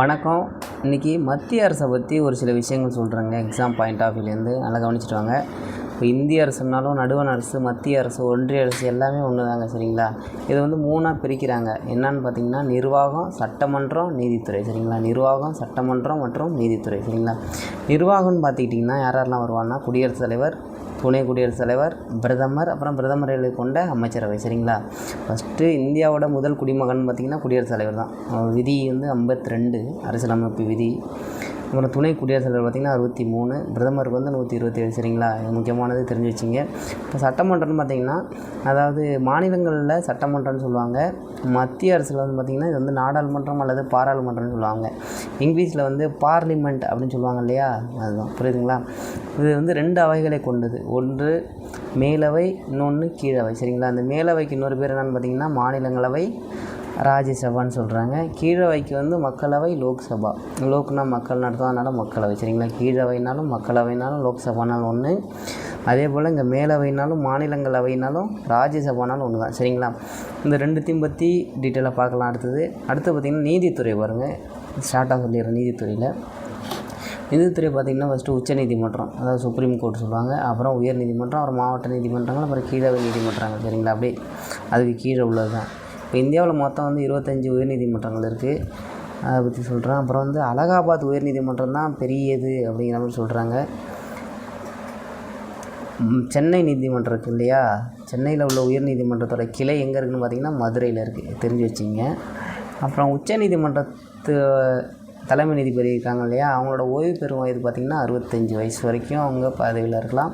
வணக்கம். இன்றைக்கி மத்திய அரசை பற்றி ஒரு சில விஷயங்கள் சொல்கிறேங்க எக்ஸாம் பாயிண்ட் ஆஃப் வியூலேருந்து நல்லா கவனிச்சிட்டு வாங்க. இப்போ இந்திய அரசுனாலும் நடுவண் அரசு மத்திய அரசு ஒன்றிய அரசு எல்லாமே ஒன்று தாங்க சரிங்களா? இதை வந்து மூணாக பிரிக்கிறாங்க. என்னன்னு பார்த்தீங்கன்னா நிர்வாகம் சட்டமன்றம் நீதித்துறை சரிங்களா? நிர்வாகம் சட்டமன்றம் மற்றும் நீதித்துறை சரிங்களா? நிர்வாகம்னு பார்த்துக்கிட்டிங்கன்னா யார் யாரெல்லாம் வருவாங்கன்னா குடியரசுத் தலைவர் துணை குடியரசுத் தலைவர் பிரதமர் அப்புறம் பிரதமர்களை கொண்ட அமைச்சரவை சரிங்களா? ஃபஸ்ட்டு இந்தியாவோட முதல் குடிமகன் பார்த்திங்கன்னா குடியரசுத் தலைவர் தான். விதி வந்து ஐம்பத்தி ரெண்டு அரசியலமைப்பு விதி. அப்புறம் துணை குடியரசுத் தலைவர் பார்த்திங்கன்னா அறுபத்தி மூணு பிரதமருக்கு வந்து நூற்றி இருபத்தேழு சரிங்களா? இது முக்கியமானது தெரிஞ்சு வச்சிங்க. இப்போ சட்டமன்றம்னு பார்த்திங்கன்னா அதாவது மாநிலங்களில் சட்டமன்றம்னு சொல்லுவாங்க. மத்திய அரசில் வந்து பார்த்திங்கன்னா இது வந்து நாடாளுமன்றம் அல்லது பாராளுமன்றம்னு சொல்லுவாங்க. இங்கிலீஷில் வந்து பார்லிமெண்ட் அப்படின்னு சொல்லுவாங்க இல்லையா? அதுதான். புரியுதுங்களா? இது வந்து ரெண்டு அவைகளை கொண்டது. ஒன்று மேலவை இன்னொன்று கீழவை சரிங்களா? அந்த மேலவைக்கு இன்னொரு பேர் என்னென்னு பார்த்திங்கன்னா மாநிலங்களவை ராஜ்யசபான்னு சொல்கிறாங்க கீழவைக்கு வந்து மக்களவை லோக்சபா. லோக்னா மக்கள் நடத்தும் அதனால் மக்களவை. சரிங்களா? கீழவைனாலும் மக்களவைனாலும் லோக்சபானாலும் ஒன்று அதே போல் இங்கே மேலவைனாலும் மாநிலங்களவைனாலும் ராஜ்யசபானாலும் ஒன்று தான் சரிங்களா? இந்த ரெண்டுத்தையும் பற்றி டீட்டெயிலாக பார்க்கலாம் அடுத்தது. அடுத்து பார்த்திங்கன்னா நீதித்துறை பாருங்கள் ஸ்டார்ட்டாக சொல்லிடுறேன் நீதித்துறையில். நீதித்துறை பார்த்திங்கன்னா ஃபஸ்ட்டு உச்ச நீதிமன்றம் அதாவது சுப்ரீம் கோர்ட் சொல்லுவாங்க. அப்புறம் உயர் நீதிமன்றம் அப்புறம் மாவட்ட நீதிமன்றங்கள் அப்புறம் கீழவை நீதிமன்றங்கள். சரிங்களா? அப்படியே அதுக்கு கீழே உள்ளது தான் இப்போ இந்தியாவில் மொத்தம் வந்து இருபத்தஞ்சி உயர்நீதிமன்றங்கள் இருக்குது அதை பற்றி சொல்கிறேன் அப்புறம் வந்து அலகாபாத் உயர்நீதிமன்றம் தான் பெரியது அப்படிங்கிற மாதிரி சொல்கிறாங்க சென்னை நீதிமன்றம் இருக்குது இல்லையா? சென்னையில் உள்ள உயர்நீதிமன்றத்தோட கிளை எங்கே இருக்குதுன்னு பார்த்தீங்கன்னா மதுரையில் இருக்குது தெரிஞ்சு வச்சிங்க அப்புறம் உச்ச நீதிமன்றத்து தலைமை நீதிபதி இருக்காங்க இல்லையா? அவங்களோட ஓய்வு பெறும் வயது பார்த்திங்கன்னா அறுபத்தஞ்சி வயசு வரைக்கும் அவங்க பதவியில் இருக்கலாம்.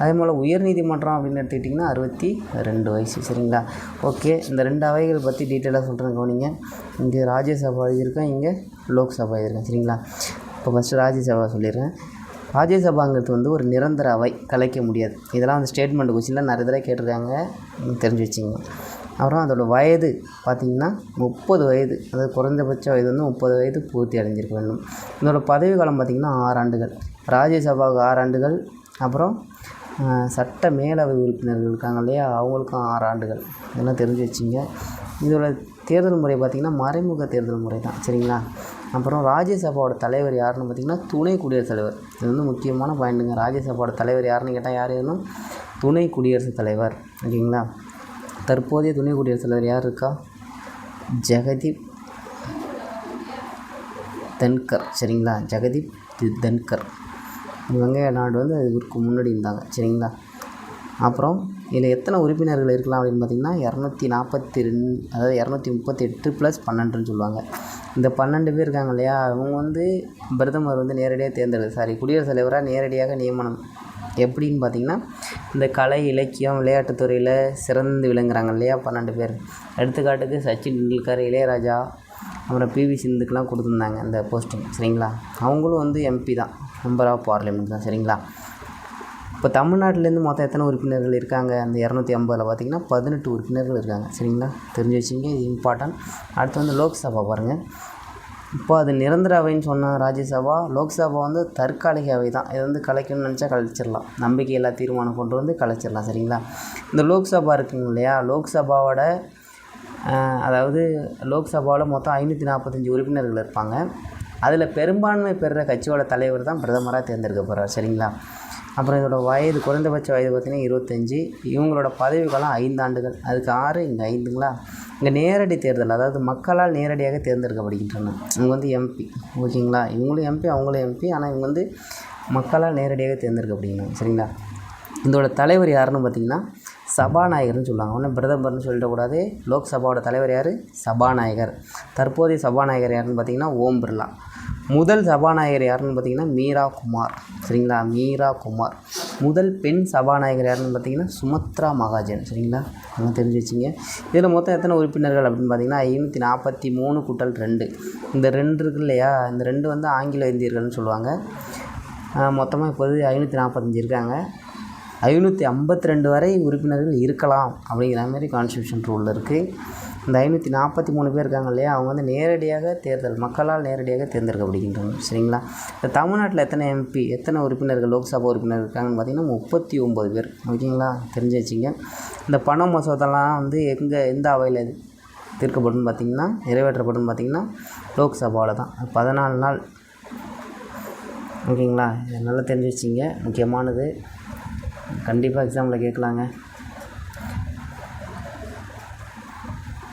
அதே போல் உயர் நீதிமன்றம் அப்படின்னு எடுத்துக்கிட்டிங்கன்னா அறுபத்தி ரெண்டு வயசு சரிங்களா? ஓகே இந்த ரெண்டு அவைகள் பற்றி டீட்டெயிலாக சொல்கிறேன் கவனிங்க. இங்கே ராஜ்யசபா எழுதியிருக்கேன் இங்கே லோக்சபா எழுதியிருக்கேன் சரிங்களா? இப்போ ஃபஸ்ட்டு ராஜ்யசபா சொல்லிடுறேன். ராஜ்யசபாங்கிறது வந்து ஒரு நிரந்தர அவை கலைக்க முடியாது. இதெல்லாம் வந்து ஸ்டேட்மெண்ட் கொஸ்டின்லாம் நிறைய தடவை கேட்டிருக்காங்க தெரிஞ்சு வச்சுங்க அப்புறம் அதோடய வயது பார்த்திங்கன்னா முப்பது வயது அதாவது குறைந்தபட்ச வயது வந்து முப்பது வயது பூர்த்தி அடைஞ்சிருக்க வேண்டும். இதோட பதவி காலம் பார்த்திங்கன்னா ஆறு ஆண்டுகள். ராஜ்யசபாவுக்கு ஆறு ஆண்டுகள். அப்புறம் சட்ட மேலவை உறுப்பினர்கள் இருக்காங்க இல்லையா? அவங்களுக்கும் ஆறு ஆண்டுகள். இதெல்லாம் தெரிஞ்சு வச்சிங்க. இதோட தேர்தல் முறை பார்த்திங்கன்னா மறைமுக தேர்தல் முறை தான் சரிங்களா? அப்புறம் ராஜ்யசபாவோட தலைவர் யாருன்னு பார்த்திங்கன்னா துணை குடியரசுத் தலைவர். இது வந்து முக்கியமான பாயிண்ட்டுங்க. ராஜ்யசபாவோட தலைவர் யாருன்னு கேட்டால் யார் வேணும் துணை குடியரசுத் தலைவர் ஓகேங்களா? தற்போதைய துணை குடியரசுத் தலைவர் யார் இருக்கா? ஜெகதீப் தன்கர். சரிங்களா? ஜெகதீப் தன்கர். வெங்கைய நாடு வந்து இவருக்கு முன்னாடி இருந்தாங்க. சரிங்களா? அப்புறம் இதில் எத்தனை உறுப்பினர்கள் இருக்கலாம் அப்படின்னு பார்த்திங்கன்னா இரநூத்தி நாற்பத்தி ரெண்டு அதாவது இரநூத்தி முப்பத்தி எட்டு ப்ளஸ் பன்னெண்டுன்னு சொல்லுவாங்க. இந்த பன்னெண்டு பேர் இருக்காங்க இல்லையா? அவங்க வந்து பிரதமர் வந்து நேரடியாக தேர்ந்தெடுக்க சாரி குடியரசுத் தலைவராக நேரடியாக நியமனம் எப்படின்னு பார்த்திங்கன்னா இந்த கலை இலக்கியம் விளையாட்டுத்துறையில் சிறந்து விளங்குறாங்க இல்லையா? பன்னெண்டு பேர். எடுத்துக்காட்டுக்கு சச்சின் டெண்டுல்கர் இளையராஜா அப்புறம் பிவி சிந்துக்கெலாம் கொடுத்துருந்தாங்க இந்த போஸ்டிங் சரிங்களா? அவங்களும் வந்து எம்பி தான். மெம்பர் ஆஃப் பார்லிமெண்ட் தான். சரிங்களா? இப்போ தமிழ்நாட்டிலேருந்து மொத்தம் எத்தனை உறுப்பினர்கள் இருக்காங்க? அந்த இரநூத்தி ஐம்பதில் பார்த்திங்கன்னா பதினெட்டு உறுப்பினர்கள் இருக்காங்க. சரிங்களா? தெரிஞ்சு வச்சிங்க இது இம்பார்ட்டன்ட் அடுத்து வந்து லோக்சபா பாருங்கள் இப்போ அது நிரந்தர அவைன்னு சொன்ன ராஜ்யசபா லோக்சபா வந்து தற்காலிக அவை தான். இது வந்து கலைக்கணும்னு நினச்சா கலைச்சிடலாம். நம்பிக்கையில்லா தீர்மானம் கொண்டு வந்து கலைச்சிடலாம் சரிங்களா? இந்த லோக்சபா இருக்குங்க இல்லையா? லோக்சபாவோட அதாவது லோக்சபாவில் மொத்தம் ஐநூற்றி நாற்பத்தஞ்சு உறுப்பினர்கள் இருப்பாங்க. அதில் பெரும்பான்மை பெறுற கட்சியோட தலைவர் தான் பிரதமராக தேர்ந்தெடுக்க போகிறார் சரிங்களா? அப்புறம் இதோட வயது குறைந்தபட்ச வயது பார்த்திங்கன்னா இருபத்தஞ்சி. இவங்களோட பதவி காலம் ஐந்து ஆண்டுகள் அதுக்கு ஆறு இங்கே ஐந்துங்களா? இங்கே நேரடி தேர்தல் அதாவது மக்களால் நேரடியாக தேர்ந்தெடுக்கப்படுகின்றன. இவங்க வந்து எம்பி ஓகேங்களா? இவங்களும் எம்பி அவங்களும் எம்பி ஆனால் இவங்க வந்து மக்களால் நேரடியாக தேர்ந்தெடுக்கப்படுகின்றன. சரிங்களா? இதோட தலைவர் யாருன்னு பார்த்திங்கன்னா சபாநாயகர்னு சொல்லுவாங்க. ஒன்றும் பிரதமர்னு சொல்லிடக்கூடாது. லோக்சபாவோட தலைவர் யார்? சபாநாயகர். தற்போதைய சபாநாயகர் யாருன்னு பார்த்திங்கன்னா ஓம் பிர்லா. முதல் சபாநாயகர் யாருன்னு பார்த்தீங்கன்னா மீரா குமார். சரிங்களா? மீரா குமார். முதல் பெண் சபாநாயகர் யாருன்னு பார்த்தீங்கன்னா சுமத்ரா மகாஜன். சரிங்களா? அதெல்லாம் தெரிஞ்சு வச்சிங்க. இதில் மொத்தம் எத்தனை உறுப்பினர்கள் அப்படின்னு பார்த்தீங்கன்னா ஐநூற்றி நாற்பத்தி மூணு கூட்டல் ரெண்டு. இந்த ரெண்டு இருக்கு இல்லையா? இந்த ரெண்டு வந்து ஆங்கில இந்தியர்கள்னு சொல்லுவாங்க. மொத்தமாக இப்போது ஐநூற்றி நாற்பத்தஞ்சு இருக்காங்க. ஐநூற்றி ஐம்பத்தி ரெண்டு வரை உறுப்பினர்கள் இருக்கலாம் அப்படிங்கிற மாதிரி கான்ஸ்டியூஷன் ரூலில் இருக்குது இந்த ஐநூற்றி நாற்பத்தி மூணு பேர் இருக்காங்க இல்லையா அவங்க வந்து நேரடியாக தேர்தல் மக்களால் நேரடியாக தேர்ந்தெடுக்கப்படுகின்றனர். சரிங்களா? இந்த தமிழ்நாட்டில் எத்தனை எம்பி எத்தனை உறுப்பினர்கள் லோக்சபா உறுப்பினர் இருக்காங்கன்னு பார்த்தீங்கன்னா முப்பத்தி ஒம்பது பேர். ஓகேங்களா? தெரிஞ்சு வச்சிங்க இந்த பண மசோதாலாம் வந்து எங்கே எந்த அவையில் தீர்க்கப்படும் பார்த்திங்கன்னா நிறைவேற்றப்படும் பார்த்திங்கன்னா லோக்சபாவில் தான். பதினாலு நாள். ஓகேங்களா? நல்லா தெரிஞ்சு வச்சிங்க முக்கியமானது. கண்டிப்பாக எக்ஸாமில் கேட்கலாங்க.